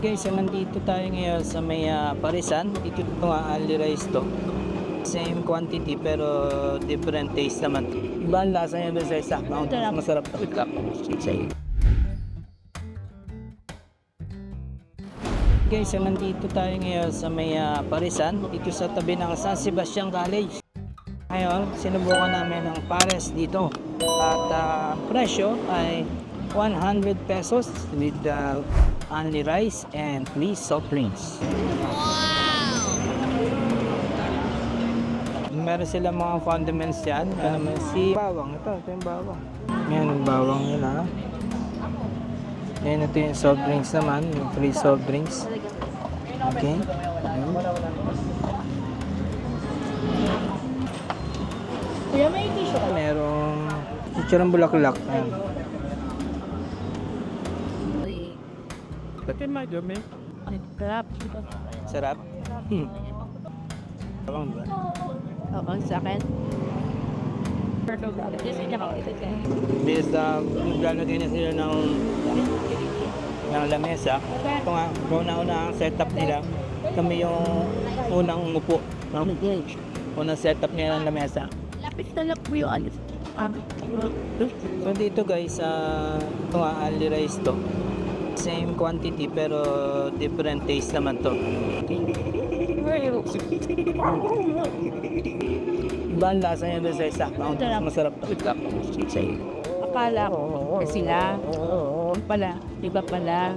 Guys, so nandito tayo ngayon sa may ah, Parisan. Dito ito nga Ali Rice to. Same quantity pero different taste naman. Iba ang lasa niya doon sa isa. Mas masarap to. Wait lang. Guys, so nandito tayo ngayon sa may ah, Parisan. Dito sa tabi ng San Sebastian College. Ngayon, sinubukan namin ng pares dito. At ah, presyo ay 100 pesos with uh, only rice and three soft drinks. Meron sila mga condiments yan. Ano naman si bawang. Ito, ito yung bawang. Yan, yung bawang nila. Yan, ito yung soft drinks naman. Yung free soft drinks. Okay. Kuya, may tissue? Merong chicharong bulaklak. Ayan. Ba't yung madumi? Crap. Sarap? Hmm. Bawang ba? Oo, sa akin. Bis na naglalagay na sila ng ng lamesa. Ito nga, una-una ang setup nila. Kami yung unang umupo. No? Unang setup nila ng lamesa. Lapit na lang po yung alis. So dito guys, uh, ito nga Ali rice to. Same quantity pero different taste naman to. Iba ang lasa niya doon sa isa. Mas masarap to. Akala ko sila. Oo. Pala. Iba pala.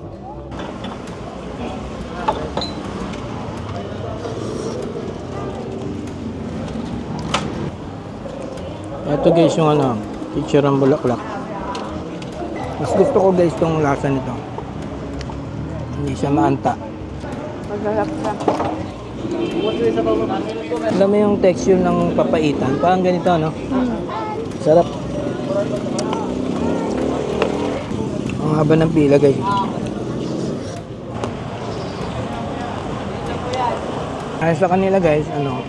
Ito guys yung ano, picture ng bulaklak. Mas gusto ko guys tong lasa nito. Hindi siya maanta. Maglalap na. Alam mo yung texture ng papaitan? Parang ganito, no? Sarap. Ang haba ng pila, guys. Ay sa kanila, guys, ano,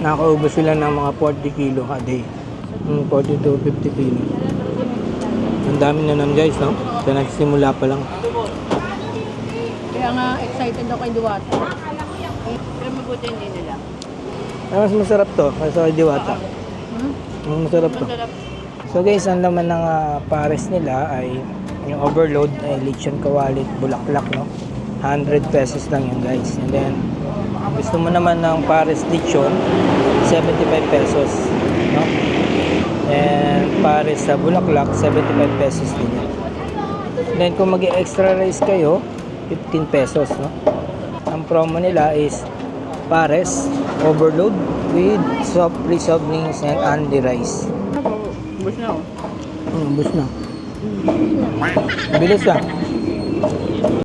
nakakaubos sila ng mga 40 kilo a day. Mm, 40 to 50 kilo. Ang dami na nun, guys, no? Kaya nagsimula pa lang. Kaya nga excited ako kay Duwata. Pero mabuti hindi nila. Ay, mas masarap to, kaysa kay Diwata. Hmm? Mas masarap to. Masarap. So guys, ang laman ng ah, pares nila ay yung overload ay lechon kawalit bulaklak no. 100 pesos lang yun guys. And then gusto mo naman ng pares lechon 75 pesos no. And pares sa bulaklak 75 pesos din yan. Then kung mag extra rice kayo 15 pesos no. Ang promo nila is pares overload with soft drinks and only rice. Bus na oh. Hmm, bus na. Bilis ah.